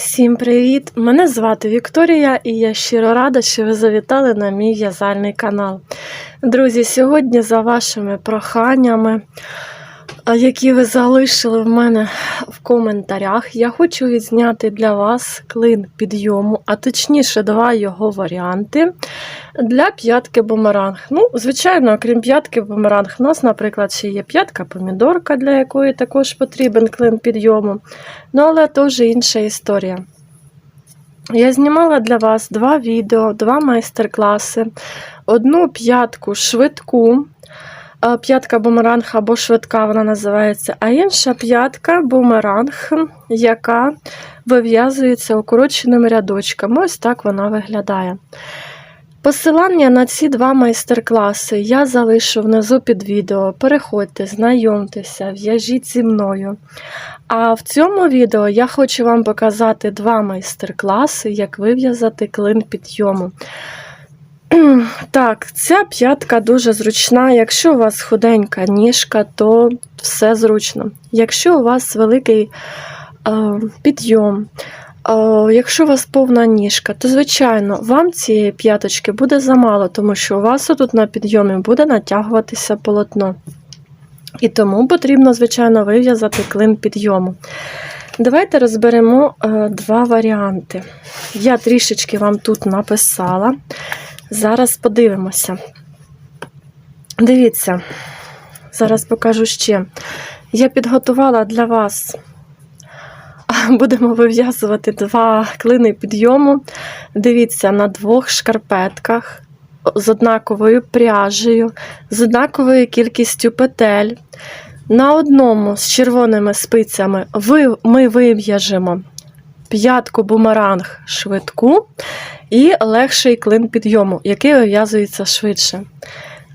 Всім привіт! Мене звати Вікторія і я щиро рада, що ви завітали на мій в'язальний канал. Друзі, сьогодні за вашими проханнями, які ви залишили в мене в коментарях, я хочу відзняти для вас клин підйому, а точніше, два його варіанти для п'ятки бумеранг. Ну, звичайно, окрім п'ятки бумеранг, у нас, наприклад, ще є п'ятка помідорка, для якої також потрібен клин підйому. Ну, але вже інша історія. Я знімала для вас два відео, два майстер-класи, одну п'ятку швидку, п'ятка бумеранг або швидка вона називається, а інша п'ятка бумеранг, яка вив'язується укороченими рядочками. Ось так вона виглядає. Посилання на ці два майстер-класи я залишу внизу під відео. Переходьте, знайомтеся, в'яжіть зі мною. А в цьому відео я хочу вам показати два майстер-класи, як вив'язати клин підйому. Так, ця п'ятка дуже зручна. Якщо у вас худенька ніжка, то все зручно. Якщо у вас великий е, підйом, е, якщо у вас повна ніжка, то, звичайно, вам цієї п'яточки буде замало, тому що у вас тут на підйомі буде натягуватися полотно. І тому потрібно, звичайно, вив'язати клин підйому. Давайте розберемо е, два варіанти. Я трішечки вам тут написала. Зараз подивимося. Дивіться, зараз покажу ще. Я підготувала для вас, будемо вив'язувати два клини підйому. Дивіться, на двох шкарпетках з однаковою пряжею, з однаковою кількістю петель. На одному з червоними спицями ми вив'яжемо п'ятку бумеранг швидку і легший клин підйому, який вив'язується швидше.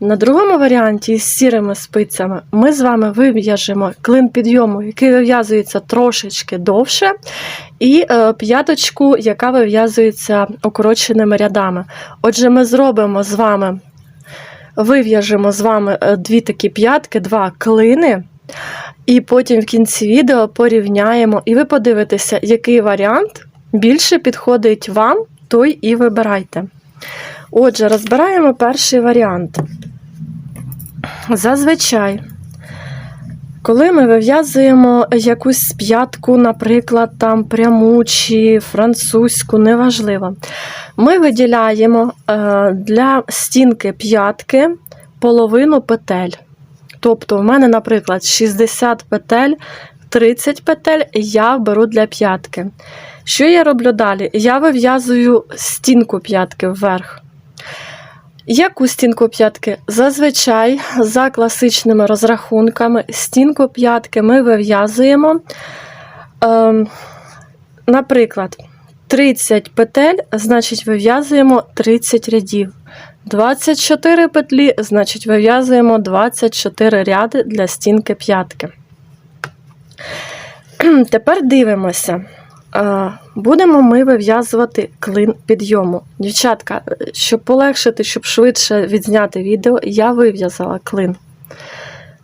На другому варіанті з сірими спицями ми з вами вив'яжемо клин підйому, який вив'язується трошечки довше, і е, п'яточку, яка вив'язується укороченими рядами. Отже, ми зробимо з вами, вив'яжемо з вами е, дві такі п'ятки, два клини. І потім в кінці відео порівняємо, і ви подивитеся, який варіант більше підходить вам, той і вибирайте. Отже, розбираємо перший варіант. Зазвичай, коли ми вив'язуємо якусь п'ятку, наприклад, там пряму чи французьку, неважливо, ми виділяємо е, для стінки п'ятки половину петель. Тобто, в мене, наприклад, 60 петель, 30 петель я беру для п'ятки. Що я роблю далі? Я вив'язую стінку п'ятки вверх. Яку стінку п'ятки? Зазвичай, за класичними розрахунками, стінку п'ятки ми вив'язуємо, е, наприклад, 30 петель, значить, вив'язуємо 30 рядів. 24 петлі, значить, вив'язуємо 24 ряди для стінки п'ятки. Тепер дивимося. Е, Будемо ми вив'язувати клин підйому. Дівчатка, щоб полегшити, щоб швидше відзняти відео, я вив'язала клин.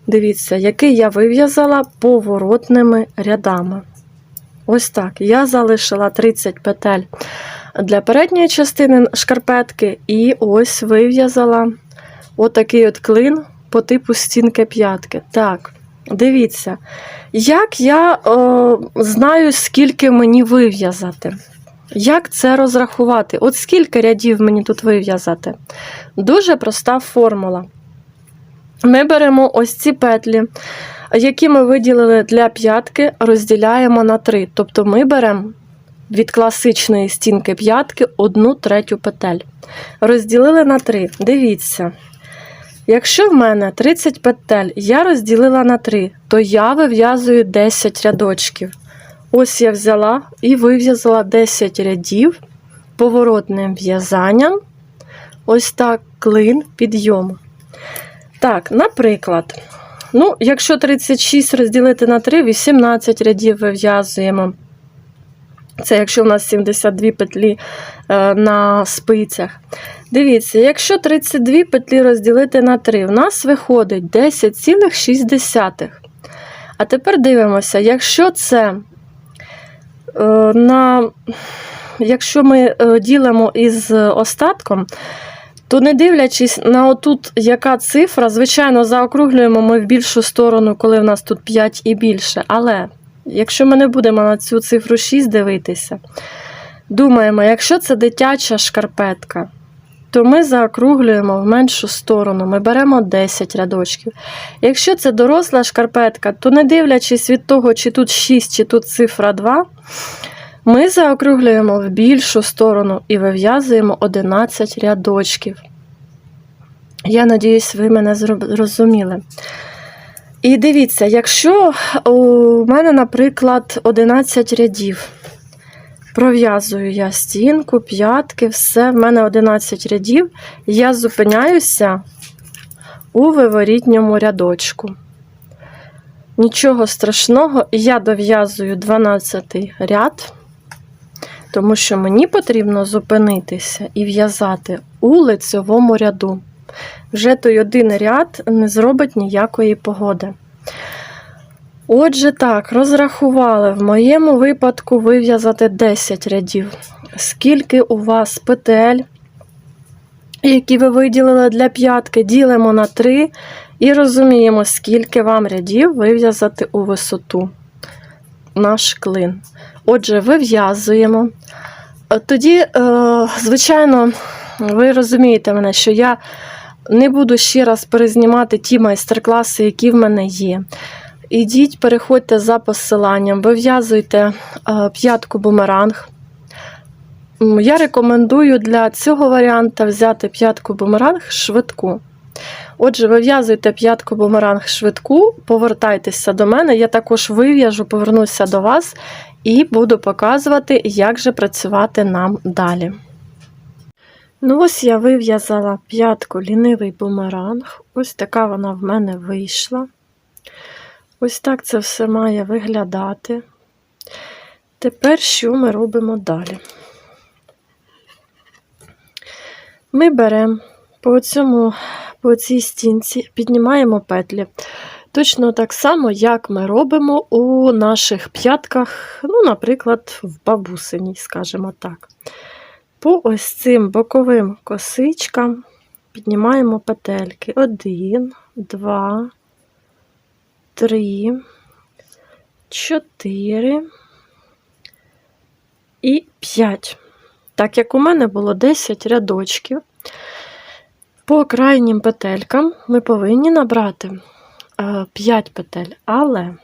Дивіться, який я вив'язала поворотними рядами. Ось так. Я залишила 30 петель для передньої частини шкарпетки, і ось вив'язала отакий от клин по типу стінки п'ятки. Так, дивіться, як я о, знаю, скільки мені вив'язати. Як це розрахувати? От скільки рядів мені тут вив'язати? Дуже проста формула. Ми беремо ось ці петлі, які ми виділили для п'ятки, розділяємо на три. Тобто ми беремо від класичної стінки п'ятки одну третю петель. Розділили на три. Дивіться. Якщо в мене 30 петель я розділила на 3, то я вив'язую 10 рядочків. Ось я взяла і вив'язала 10 рядів поворотним в'язанням. Ось так клин підйому. Так, наприклад, ну, якщо 36 розділити на 3, 18 рядів вив'язуємо. Це якщо в нас 72 петлі е, на спицях. Дивіться, якщо 32 петлі розділити на 3, в нас виходить 10,6. А тепер дивимося, якщо це е, на, якщо ми е, ділимо із остатком, то не дивлячись на отут, яка цифра, звичайно, заокруглюємо ми в більшу сторону, коли в нас тут 5 і більше. Але якщо ми не будемо на цю цифру 6 дивитися, думаємо, якщо це дитяча шкарпетка, то ми заокруглюємо в меншу сторону, ми беремо 10 рядочків. Якщо це доросла шкарпетка, то не дивлячись від того, чи тут 6, чи тут цифра 2, ми заокруглюємо в більшу сторону і вив'язуємо 11 рядочків. Я надіюсь, ви мене зрозуміли. І дивіться, якщо у мене, наприклад, 11 рядів, пров'язую я стінку, п'ятки, все, в мене 11 рядів, я зупиняюся у виворітньому рядочку. Нічого страшного, я дов'язую 12 ряд, тому що мені потрібно зупинитися і в'язати у лицевому ряду. Вже той один ряд не зробить ніякої погоди. Отже, так, розрахували в моєму випадку вив'язати 10 рядів. Скільки у вас петель, які ви виділили для п'ятки, ділимо на 3 і розуміємо, скільки вам рядів вив'язати у висоту наш клин. Отже, вив'язуємо. Е, Тоді, е, звичайно, ви розумієте мене, що я не буду ще раз перезнімати ті майстер-класи, які в мене є. Ідіть, переходьте за посиланням, вив'язуйте е, п'ятку бумеранг. Я рекомендую для цього варіанта взяти п'ятку бумеранг швидку. Отже, вив'язуйте п'ятку бумеранг швидку, повертайтеся до мене. Я також вив'яжу, повернуся до вас і буду показувати, як же працювати нам далі. Ну, ось я вив'язала п'ятку лінивий бумеранг. Ось така вона в мене вийшла. Ось так це все має виглядати. Тепер що ми робимо далі? Ми беремо по, цьому, по цій стінці, піднімаємо петлі. Точно так само, як ми робимо у наших п'ятках, ну, наприклад, в бабусиній, скажімо так. По ось цим боковим косичкам піднімаємо петельки. Один, два, три, чотири і п'ять. Так як у мене було 10 рядочків, по крайнім петелькам ми повинні набрати 5 петель. Але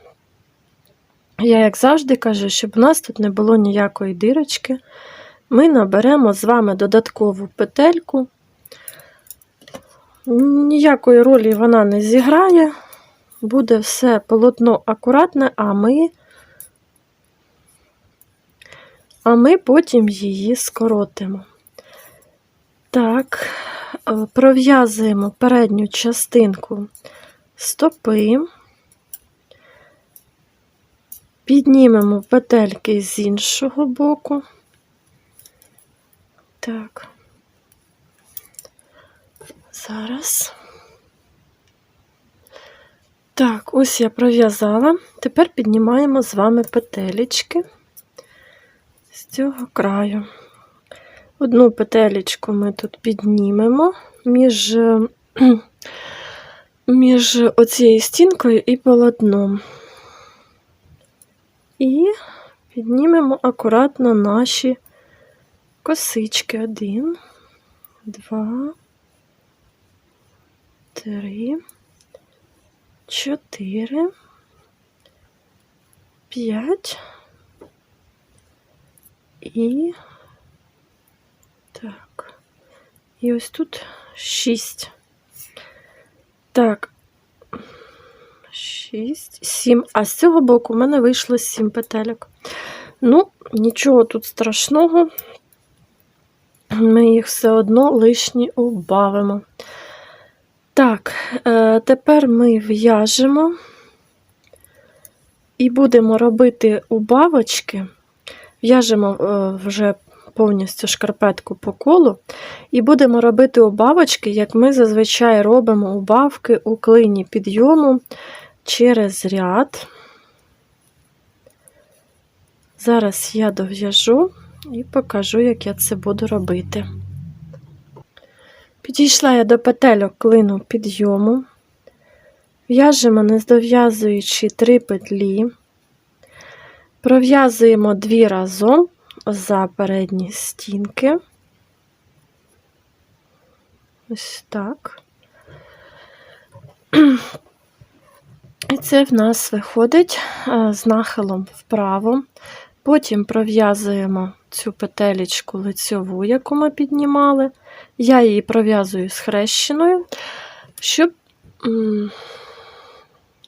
я, як завжди, кажу, щоб у нас тут не було ніякої дирочки, ми наберемо з вами додаткову петельку. Ніякої ролі вона не зіграє, буде все полотно акуратне, а ми, а ми потім її скоротимо. Так, е, пров'язуємо передню частинку стопи, піднімемо петельки з іншого боку. Так. Зараз. Так, ось я пров'язала. Тепер піднімаємо з вами петелечки з цього краю. Одну петелечку ми тут піднімемо між, між оцією стінкою і полотном. І піднімемо акуратно наші косички. Один, два, три, чотири, п'ять і так. І ось тут шість. Так, шість, сім. А з цього боку в мене вийшло сім петельок. Ну, нічого тут страшного. Ми їх все одно лишні убавимо. Так, е, тепер ми в'яжемо і будемо робити убавочки. В'яжемо е, вже повністю шкарпетку по колу, і будемо робити убавочки, як ми зазвичай робимо убавки у клині підйому через ряд. Зараз я дов'яжу і покажу, як я це буду робити. Підійшла я до петельок клину підйому. В'яжемо, не дов'язуючи три петлі. Пров'язуємо дві разом за передні стінки. Ось так. І це в нас виходить з нахилом вправо. Потім пров'язуємо цю петелечку лицьову, яку ми піднімали. Я її пров'язую схрещеною, щоб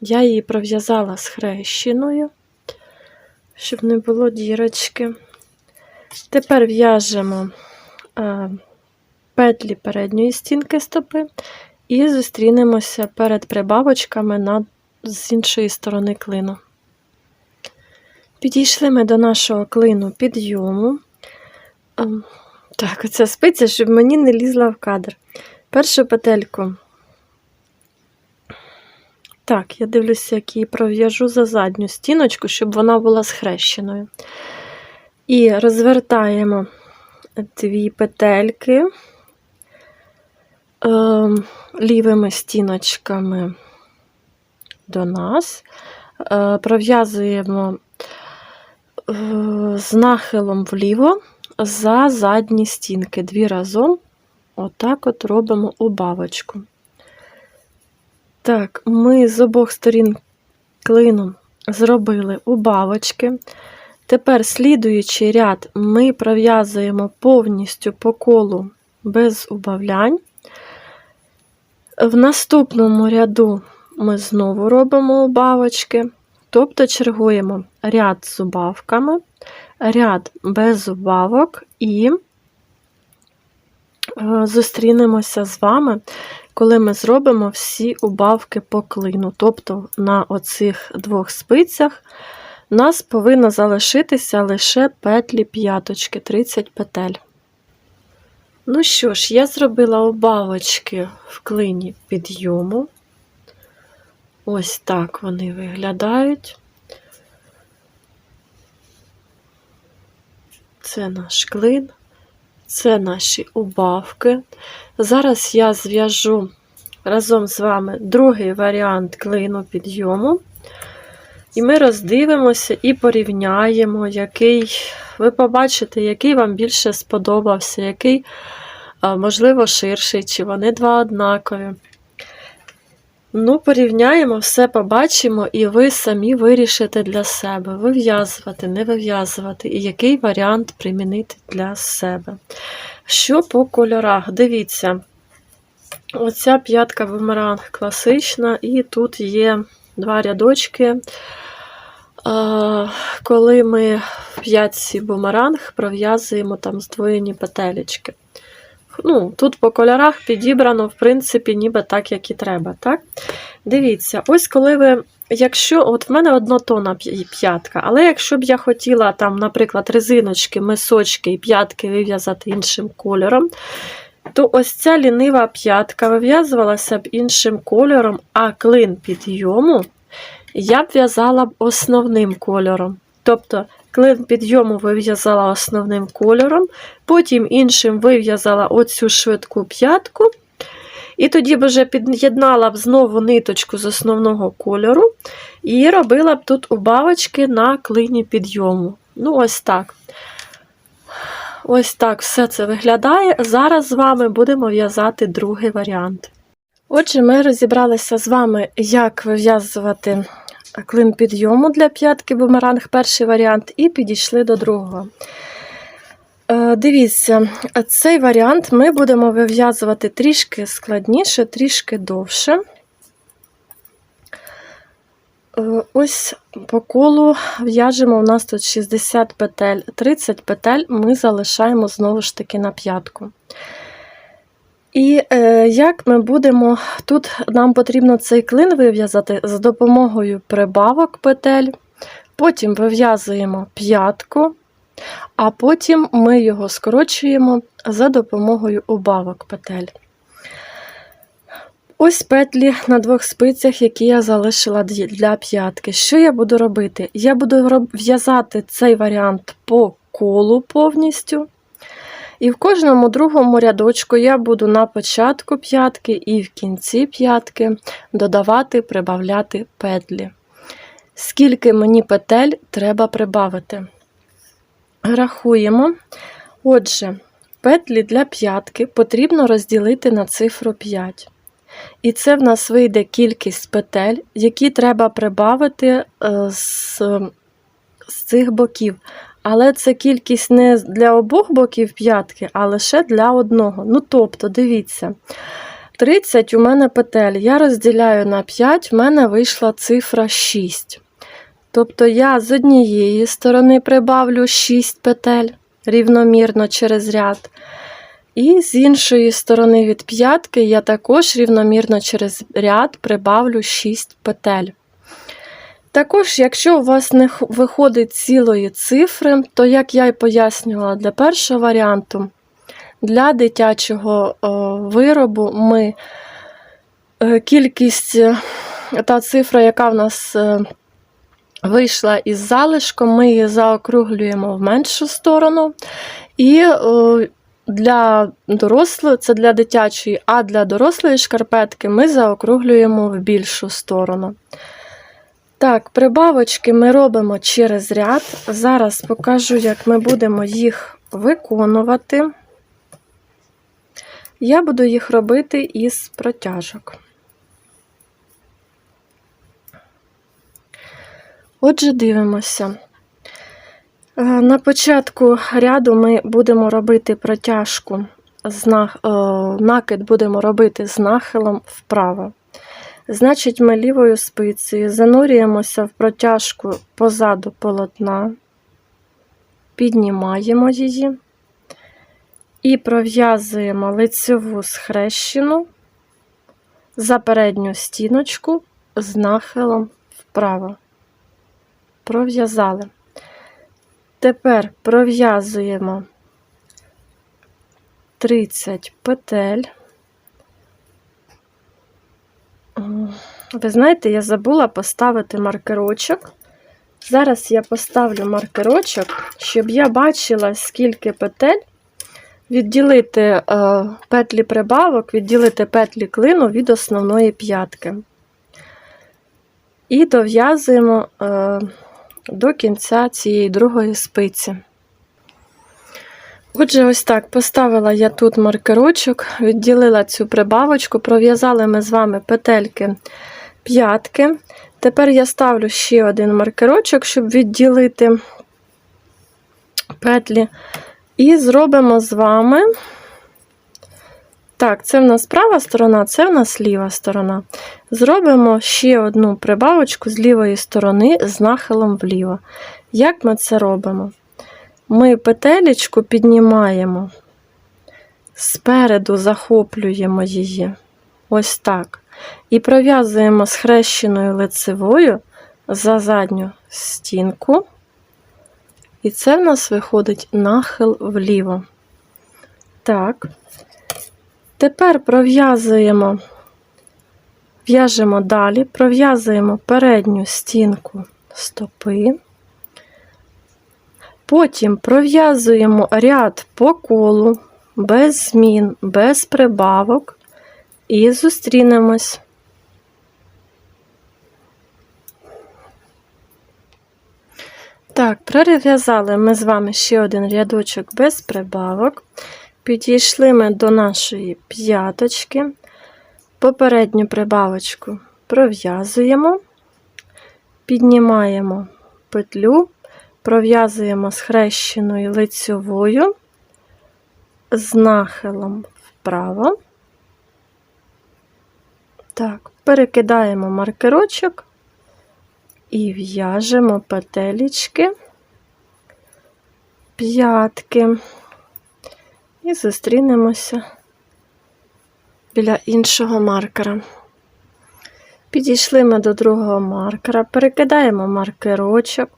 я її пров'язала схрещеною, щоб не було дірочки. Тепер в'яжемо е, петлі передньої стінки стопи і зустрінемося перед прибавочками з іншої сторони клину. Підійшли ми до нашого клину підйому. Ем, Так, оця спиця, щоб мені не лізла в кадр. Першу петельку. Так, я дивлюся, як її пров'яжу за задню стіночку, щоб вона була схрещеною. І розвертаємо дві петельки ем, лівими стіночками до нас, е, пров'язуємо е, з нахилом вліво за задні стінки. Дві разом, отак от робимо убавочку. Так, ми з обох сторін клином зробили убавочки. Тепер слідуючий ряд ми пров'язуємо повністю по колу без убавлянь. В наступному ряду ми знову робимо убавочки, тобто чергуємо ряд з убавками, ряд без убавок і е, зустрінемося з вами, коли ми зробимо всі убавки по клину. Тобто на оцих двох спицях нас повинно залишитися лише петлі п'яточки, 30 петель. Ну що ж, я зробила убавочки в клині підйому. Ось так вони виглядають. Це наш клин, це наші убавки. Зараз я зв'яжу разом з вами другий варіант клину підйому. І ми роздивимося і порівняємо, який ви побачите, який вам більше сподобався, який, можливо, ширший, чи вони два однакові. Ну, порівняємо, все побачимо, і ви самі вирішите для себе, вив'язувати, не вив'язувати, і який варіант примінити для себе. Що по кольорах? Дивіться, оця п'ятка бумеранг класична, і тут є два рядочки. Коли ми в п'ятці бумеранг пров'язуємо там здвоєні петелечки. Ну, Тут по кольорах підібрано, в принципі, ніби так, як і треба. так? Дивіться, ось коли ви. Якщо от в мене однотонна п'ятка, але якщо б я хотіла, там, наприклад, резиночки, мисочки і п'ятки вив'язати іншим кольором, то ось ця лінива п'ятка вив'язувалася б іншим кольором, а клин підйому я б в'язала б основним кольором. Тобто клин підйому вив'язала основним кольором, потім іншим вив'язала оцю швидку п'ятку. І тоді б вже під'єднала б знову ниточку з основного кольору і робила б тут убавочки на клині підйому. Ну, ось так. Ось так все це виглядає. Зараз з вами будемо в'язати другий варіант. Отже, ми розібралися з вами, як вив'язувати клин підйому для п'ятки бумеранг, перший варіант, і підійшли до другого. Е, Дивіться, цей варіант ми будемо вив'язувати трішки складніше, трішки довше. Е, Ось по колу в'яжемо, у нас тут 60 петель, 30 петель ми залишаємо знову ж таки на п'ятку. І е, як ми будемо, тут нам потрібно цей клин вив'язати за допомогою прибавок петель, потім вив'язуємо п'ятку, а потім ми його скорочуємо за допомогою убавок петель. Ось петлі на двох спицях, які я залишила для п'ятки. Що я буду робити? Я буду в'язати цей варіант по колу повністю. І в кожному другому рядочку я буду на початку п'ятки і в кінці п'ятки додавати, прибавляти петлі. Скільки мені петель треба прибавити? Рахуємо. Отже, петлі для п'ятки потрібно розділити на цифру 5. І це в нас вийде кількість петель, які треба прибавити е, з, з цих боків. Але це кількість не для обох боків п'ятки, а лише для одного. Ну, тобто, дивіться, 30 у мене петель. Я розділяю на 5, в мене вийшла цифра 6. Тобто я з однієї сторони прибавлю 6 петель рівномірно через ряд. І з іншої сторони від п'ятки я також рівномірно через ряд прибавлю 6 петель. Також, якщо у вас не виходить цілої цифри, то, як я й пояснювала для першого варіанту, для дитячого виробу ми е, кількість, е, та цифра, яка в нас е, вийшла із залишком, ми її заокруглюємо в меншу сторону. І для дорослої, це для дитячої, а для дорослої шкарпетки ми заокруглюємо в більшу сторону. Так, прибавочки ми робимо через ряд. Зараз покажу, як ми будемо їх виконувати. Я буду їх робити із протяжок. Отже, дивимося. Е, На початку ряду ми будемо робити протяжку, е, накид будемо робити з нахилом вправо. Значить, ми лівою спицею занурюємося в протяжку позаду полотна, піднімаємо її і пров'язуємо лицеву схрещену за передню стіночку з нахилом вправо. Пров'язали. Тепер пров'язуємо 30 петель. Ви знаєте, я забула поставити маркерочок. Зараз я поставлю маркерочок, щоб я бачила, скільки петель, відділити е, петлі прибавок, відділити петлі клину від основної п'ятки. І дов'язуємо е, до кінця цієї другої спиці. Отже, ось так поставила я тут маркерочок, відділила цю прибавочку, пров'язали ми з вами петельки п'ятки. Тепер я ставлю ще один маркерочок, щоб відділити петлі. І зробимо з вами. Так, це в нас права сторона, це в нас ліва сторона. Зробимо ще одну прибавочку з лівої сторони з нахилом вліво. Як ми це робимо? Ми петелечку піднімаємо, спереду захоплюємо її. Ось так. І пров'язуємо схрещеною лицевою за задню стінку. І це в нас виходить нахил вліво. Так. Тепер пров'язуємо, в'яжемо далі, пров'язуємо передню стінку стопи. Потім пров'язуємо ряд по колу, без змін, без прибавок, і зустрінемось. Так, пров'язали ми з вами ще один рядочок без прибавок. Підійшли ми до нашої п'яточки. Попередню прибавочку пров'язуємо, піднімаємо петлю, пров'язуємо схрещеною лицьовою з нахилом вправо. Так, перекидаємо маркерочок і в'яжемо петелечки, п'ятки. І зустрінемося біля іншого маркера. Підійшли ми до другого маркера, перекидаємо маркерочок,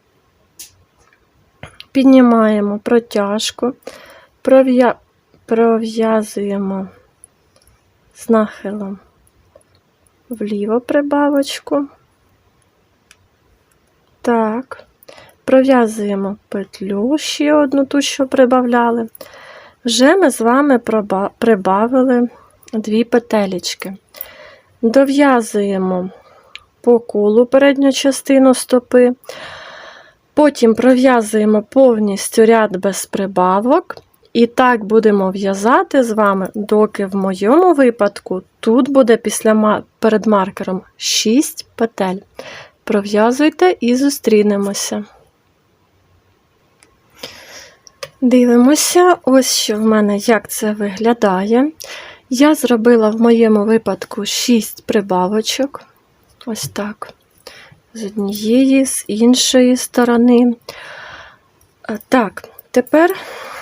піднімаємо протяжку, пров'я- пров'язуємо з нахилом вліво прибавочку. Так. Пров'язуємо петлю ще одну ту, що прибавляли. Вже ми з вами прибавили дві петелечки. Дов'язуємо по колу передню частину стопи. Потім пров'язуємо повністю ряд без прибавок. І так будемо в'язати з вами, доки в моєму випадку тут буде після перед маркером 6 петель. Пров'язуйте і зустрінемося. Дивимося, ось що в мене як це виглядає. Я зробила в моєму випадку 6 прибавочок. Ось так. З однієї, з іншої сторони. Е, Так, тепер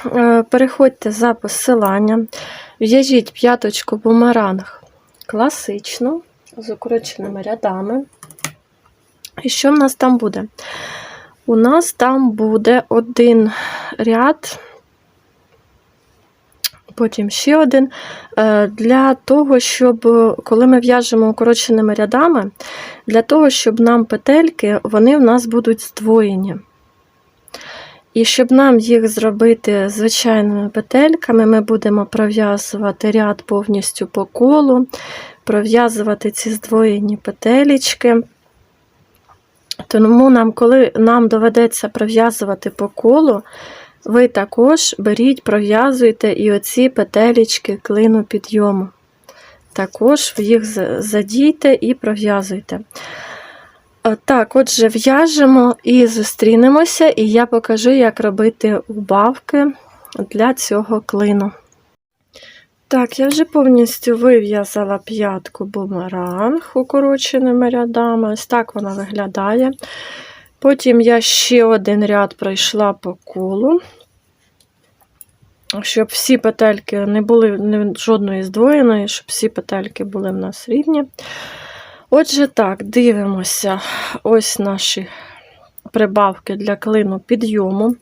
е, переходьте за посиланням, в'яжіть п'яточку бумеранг класичну, з укороченими рядами. І що в нас там буде? У нас там буде один ряд, потім ще один. Е, Для того, щоб, е, коли ми в'яжемо укороченими рядами, для того, щоб нам петельки, вони в нас будуть здвоєні. І щоб нам їх зробити звичайними петельками, ми будемо пров'язувати ряд повністю по колу, пров'язувати ці здвоєні петелечки. Тому нам, коли нам доведеться пров'язувати по колу, ви також беріть, пров'язуйте і оці петелечки клину підйому. Також їх задійте і пров'язуйте. Е, Так, отже, в'яжемо і зустрінемося, і я покажу, як робити убавки для цього клину. Так, я вже повністю вив'язала п'ятку бумеранг укороченими рядами. Ось так вона виглядає. Потім я ще один ряд пройшла по колу, щоб всі петельки не були жодної здвоєної, щоб всі петельки були в нас рівні. Отже, так, дивимося. Ось наші прибавки для клину підйому.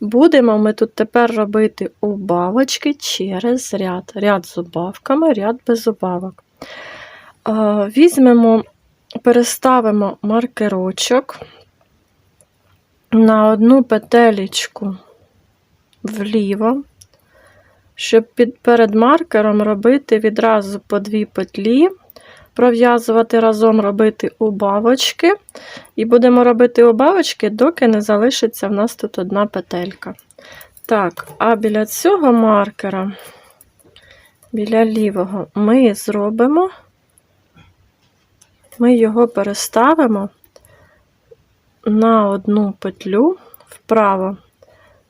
Будемо ми тут тепер робити убавочки через ряд. Ряд з убавками, ряд без убавок. Візьмемо, переставимо маркерочок на одну петелечку вліво, щоб під, перед маркером робити відразу по дві петлі, пров'язувати разом робити убавочки. І будемо робити убавочки, доки не залишиться в нас тут одна петелька. Так, а біля цього маркера, біля лівого, ми зробимо, ми його переставимо на одну петлю вправо.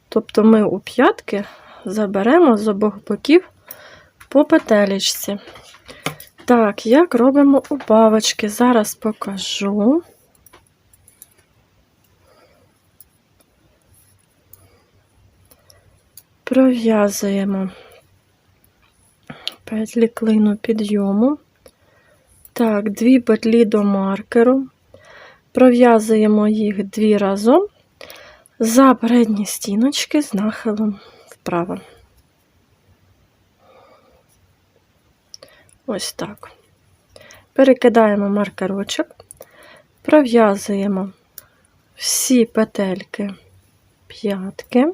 Тобто ми у п'ятки заберемо з обох боків по петелечці. Так, як робимо убавочки? Зараз покажу. Пров'язуємо петлі клину підйому. Так, дві петлі до маркеру. Пров'язуємо їх дві разом за передні стіночки з нахилом вправо. Ось так. Перекидаємо маркерочок, пров'язуємо всі петельки п'ятки.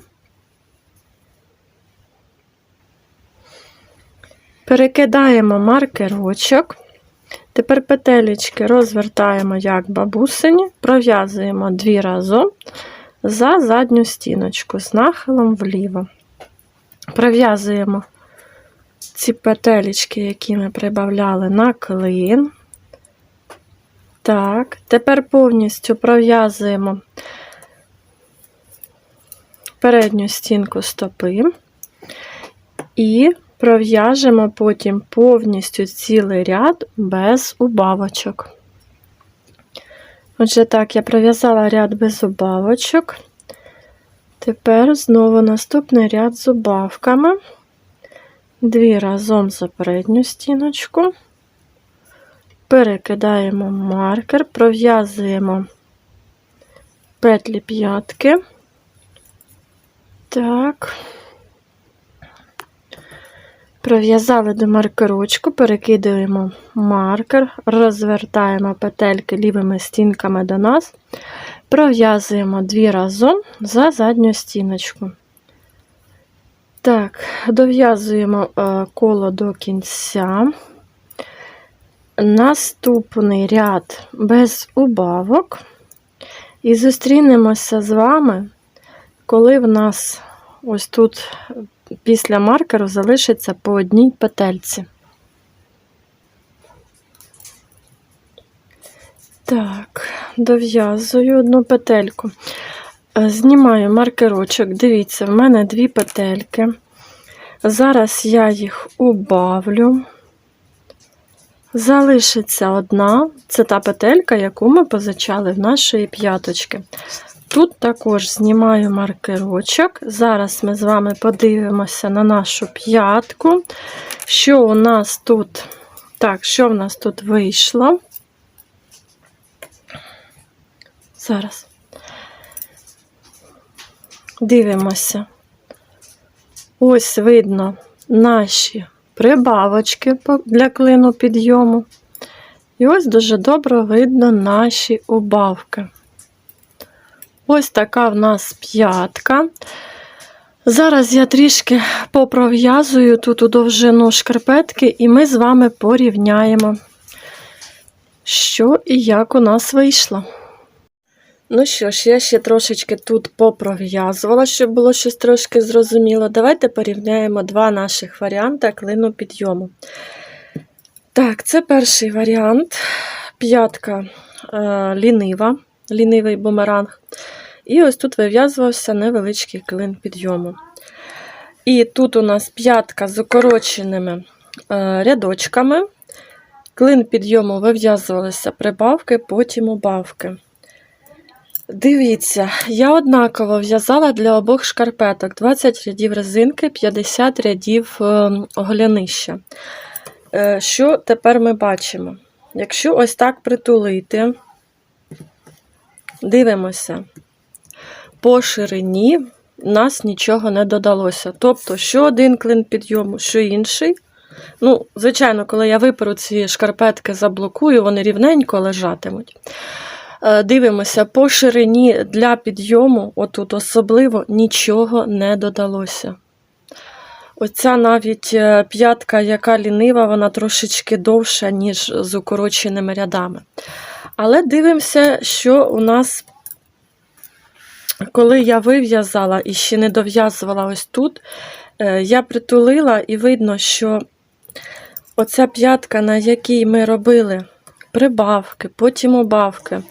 Перекидаємо маркерочок. Тепер петелечки розвертаємо як бабусині, пров'язуємо дві разом за задню стіночку з нахилом вліво. Пров'язуємо ці петелечки, які ми прибавляли на клин. Так, тепер повністю пров'язуємо передню стінку стопи і пров'яжемо потім повністю цілий ряд без убавочок. Отже, так, я пров'язала ряд без убавочок. Тепер знову наступний ряд з убавками. Дві разом за передню стіночку. Перекидаємо маркер, пров'язуємо петлі п'ятки. Так. Пров'язали до маркерочку, перекидуємо маркер, розвертаємо петельки лівими стінками до нас, пров'язуємо дві разом за задню стіночку. Так, дов'язуємо е, коло до кінця. Наступний ряд без убавок. І зустрінемося з вами, коли в нас ось тут після маркеру залишиться по одній петельці. Так, дов'язую одну петельку. Е, Знімаю маркерочок. Дивіться, в мене дві петельки. Зараз я їх убавлю. Залишиться одна, це та петелька, яку ми позичали в нашої п'яточки. Тут також знімаю маркерочок. Зараз ми з вами подивимося на нашу п'ятку. Що у нас тут? Так, що в нас тут вийшло? Зараз. Дивимося. Ось видно наші прибавочки для клину підйому. І ось дуже добре видно наші убавки. Ось така в нас п'ятка. Зараз я трішки попров'язую тут у довжину шкарпетки, і ми з вами порівняємо, що і як у нас вийшло. Ну що ж, я ще трошечки тут попров'язувала, щоб було щось трошки зрозуміло. Давайте порівняємо два наших варіанти клину підйому. Так, це перший варіант. П'ятка е, лінива, лінивий бумеранг. І ось тут вив'язувався невеличкий клин підйому. І тут у нас п'ятка з укороченими е, рядочками. Клин підйому вив'язувалися прибавки, потім убавки. Дивіться, я однаково в'язала для обох шкарпеток 20 рядів резинки, 50 рядів е, оглянища. Е, Що тепер ми бачимо? Якщо ось так притулити, дивимося, по ширині нас нічого не додалося. Тобто, що один клин підйому, що інший. Ну, звичайно, коли я виперу ці шкарпетки, заблокую, вони рівненько лежатимуть. Е, Дивимося, по ширині для підйому, отут особливо, нічого не додалося. Оця навіть е, п'ятка, яка лінива, вона трошечки довша, ніж з укороченими рядами. Але дивимося, що у нас, коли я вив'язала і ще не дов'язувала ось тут, е, я притулила і видно, що оця п'ятка, на якій ми робили прибавки, потім убавки.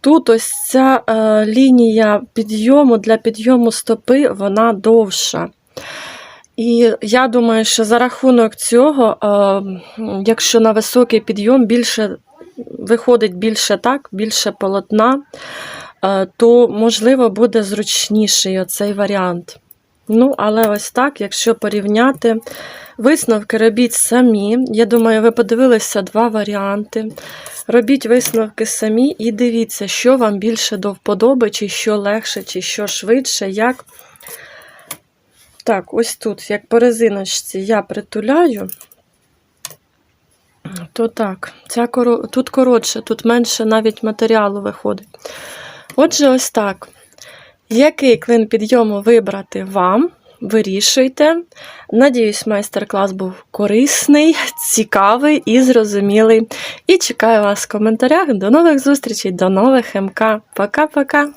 Тут ось ця е, лінія підйому для підйому стопи, вона довша. І я думаю, що за рахунок цього, е, якщо на високий підйом більше виходить більше так, більше полотна, то можливо буде зручніший оцей варіант. Ну, але ось так, якщо порівняти, висновки робіть самі. Я думаю, ви подивилися два варіанти. Робіть висновки самі і дивіться, що вам більше до вподоби, чи що легше, чи що швидше, як. Так, ось тут, як по резиночці, я притуляю, то так, ця тут коротше, тут менше навіть матеріалу виходить. Отже, ось так. Який клин підйому вибрати вам? Вирішуйте. Надіюсь, майстер-клас був корисний, цікавий і зрозумілий. І чекаю вас в коментарях. До нових зустрічей, до нових МК. Пока-пока!